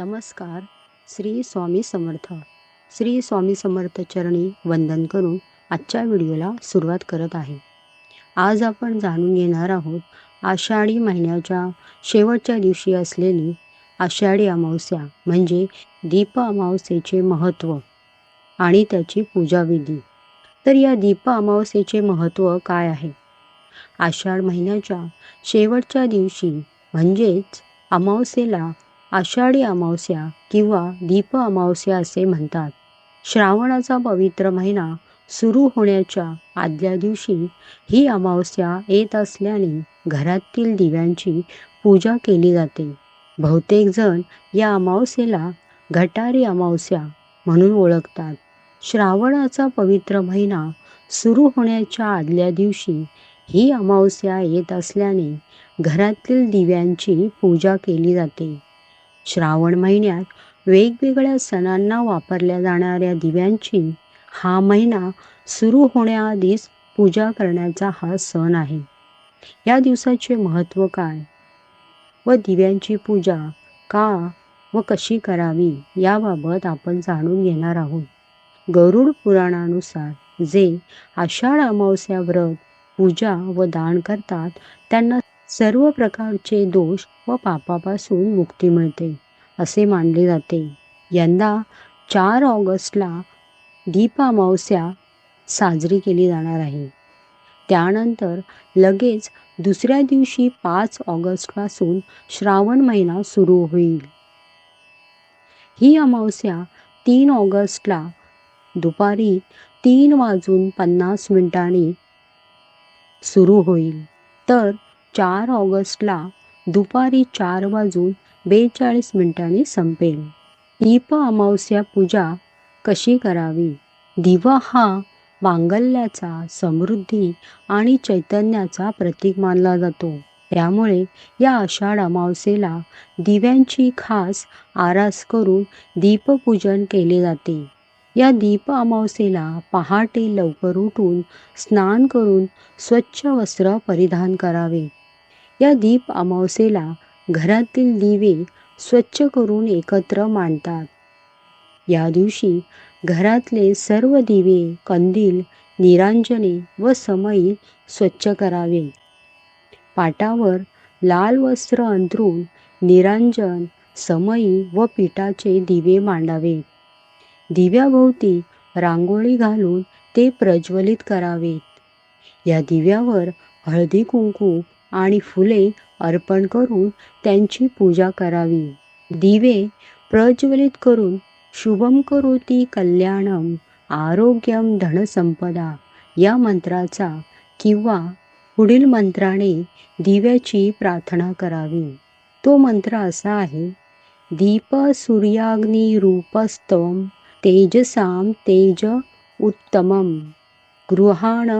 नमस्कार. श्री स्वामी समर्थ. श्री स्वामी समर्थ चरणी वंदन करून आजच्या व्हिडिओला सुरुवात करत आहे. आज आपण जाणून घेणार आहोत आषाढी महिन्याच्या शेवटच्या दिवशी असलेली आषाढी अमावस्या म्हणजे दीप अमावस्येचे महत्त्व आणि त्याची पूजाविधी. तर या दीप अमावस्येचे महत्त्व काय आहे? आषाढ महिन्याच्या शेवटच्या दिवशी म्हणजेच अमावस्येला आषाढी अमावस्या किंवा दीप अमावस्या असे म्हणतात. श्रावणाचा पवित्र महिना सुरू होण्याच्या आदल्या दिवशी ही अमावस्या येत असल्याने घरातील दिव्यांची पूजा केली जाते. बहुतेक जण या अमावस्येला घटारी अमावस्या म्हणून ओळखतात. श्रावणाचा पवित्र महिना सुरू होण्याच्या आदल्या दिवशी ही अमावस्या येत असल्याने घरातील दिव्यांची पूजा केली जाते. श्रावण महिन्यात वेगवेगळ्या सणांना वापरल्या जाणाऱ्या दिव्यांची हा महिना सुरू होण्याआधीच पूजा करण्याचा हा सण आहे. या दिवसाचे महत्त्व काय व दिव्यांची पूजा का व कशी करावी याबाबत आपण जाणून घेणार आहोत. गरुड पुराणानुसार जे आषाढ अमावस्या व्रत पूजा व दान करतात त्यांना सर्व प्रकारचे दोष व पापापासून मुक्ती मिळते असे मानले जाते. यंदा चार ऑगस्टला दीप अमावस्या साजरी केली जाणार आहे. त्यानंतर लगेच दुसऱ्या दिवशी पाच ऑगस्टपासून श्रावण महिना सुरू होईल. ही अमावस्या तीन ऑगस्टला दुपारी तीन वाजून पन्नास मिनिटांनी सुरू होईल. तर चार ऑगस्टला दुपारी चार वाजून बेचाळीस मिनिटांनी संपेल. दीप अमावस्या पूजा कशी करावी? दिवा हा मांगल्याचा समृद्धी आणि चैतन्याचा प्रतीक मानला जातो. त्यामुळे या आषाढ अमावस्येला दिव्यांची खास आरास करून दीपपूजन केले जाते. या दीप अमावस्येला पहाटे लवकर उठून स्नान करून स्वच्छ वस्त्र परिधान करावे. या दीप अमावस्येला घरातील दिवे स्वच्छ करून एकत्र मांडतात. या दिवशी घरातले सर्व दिवे कंदील निरांजने व समई स्वच्छ करावे. पाटावर लाल वस्त्र अंतरून निरांजन समई व पिठाचे दिवे मांडावे. दिव्याभोवती रांगोळी घालून ते प्रज्वलित करावेत. या दिव्यावर हळदी कुंकू आणि फुले अर्पण करून त्यांची पूजा करावी. दिवे प्रज्वलित करून शुभम करोती कल्याणम आरोग्यम धनसंपदा या मंत्राचा किंवा पुढील मंत्राने दिव्याची प्रार्थना करावी. तो मंत्र असा आहे दीप सूर्याग्नी रूपस्तम तेजसाम तेज उत्तमम गृहाण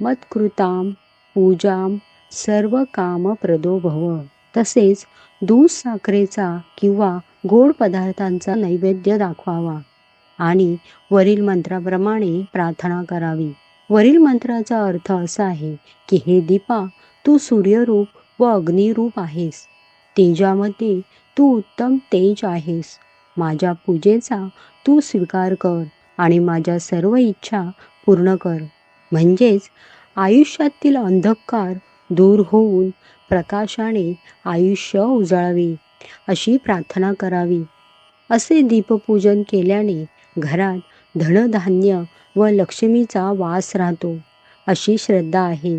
मत्कृताम पूजाम सर्व कामप्रदो भव तसेच दूध साखरेचा किंवा गोड पदार्थांचा नैवेद्य दाखवावा आणि वरील मंत्राप्रमाणे प्रार्थना करावी. वरील मंत्राचा अर्थ असा आहे की हे दीपा तू सूर्यरूप व अग्निरूप आहेस. तेजामध्ये तू उत्तम तेज आहेस. माझ्या पूजेचा तू स्वीकार कर आणि माझ्या सर्व इच्छा पूर्ण कर. म्हणजेच आयुष्यातील अंधकार दूर होऊन प्रकाशाने आयुष्य उजळावे अशी प्रार्थना करावी. असे दीपपूजन केल्याने घरात धनधान्य व लक्ष्मीचा वास राहतो अशी श्रद्धा आहे.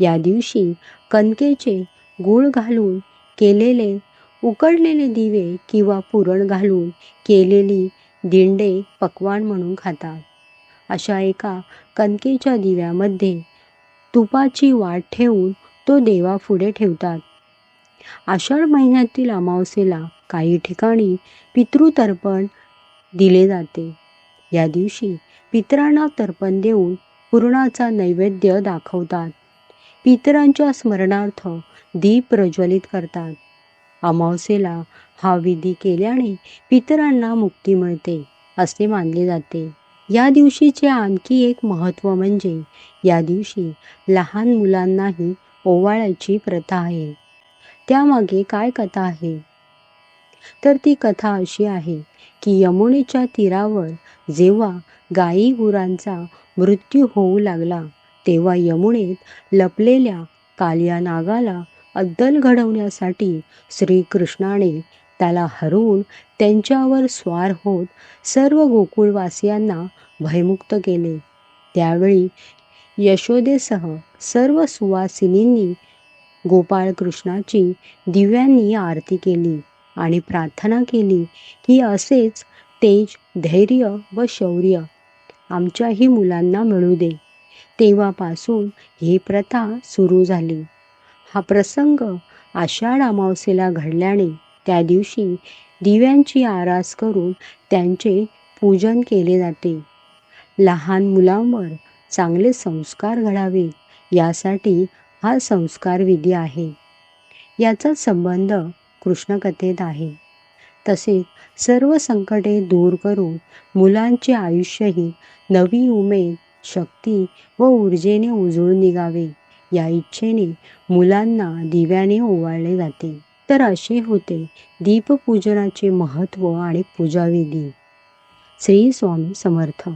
या दिवशी कणकेचे गूळ घालून केलेले उकडलेले दिवे किंवा पुरण घालून केलेली दिंडे पकवान म्हणून खातात. अशा एका कणकेच्या दिव्यामध्ये तुपाची वाट ठेवून तो देवापुढे ठेवतात. आषाढ महिन्यातील अमावस्येला काही ठिकाणी पितृतर्पण दिले जाते. या दिवशी पितरांना तर्पण देऊन पूर्णाचा नैवेद्य दाखवतात. पितरांच्या स्मरणार्थ दीप प्रज्वलित करतात. अमावस्येला हा विधी केल्याने पितरांना मुक्ती मिळते असे मानले जाते. या दिवशीचे आणखी एक महत्त्व म्हणजे या दिवशी लहान मुलांनाही ओवाळायची प्रथा आहे. त्यामागे काय कथा आहे? तर ती कथा अशी आहे की यमुनेच्या तीरावर जेव्हा गायी गुरांचा मृत्यू होऊ लागला तेव्हा यमुनेत लपलेल्या कालिया नागाला अद्दल घडवण्यासाठी श्रीकृष्णाने त्याला हरवून त्यांच्यावर स्वार होत सर्व गोकुळवासियांना भयमुक्त केले. त्यावेळी यशोदेसह सर्व सुवासिनींनी गोपाळकृष्णाची दिव्यांनी आरती केली आणि प्रार्थना केली की असेच तेज धैर्य व शौर्य आमच्याही मुलांना मिळू दे. तेव्हापासून ही प्रथा सुरू झाली. हा प्रसंग आषाढ अमावस्येला घडल्याने त्या दिवशी दिव्यांची आरास करून त्यांचे पूजन केले जाते. लहान मुलांवर चांगले संस्कार घडावे यासाठी हा संस्कार विधी आहे. याचा संबंध कृष्णकथेत आहे. तसेच सर्व संकटे दूर करून मुलांचे आयुष्यही नवी उमेद शक्ती व ऊर्जेने उजळून निघावे या इच्छेने मुलांना दिव्याने ओवाळले जाते. तर असे होते दीपपूजनाचे महत्त्व आणि पूजाविधी. श्री स्वामी समर्थ.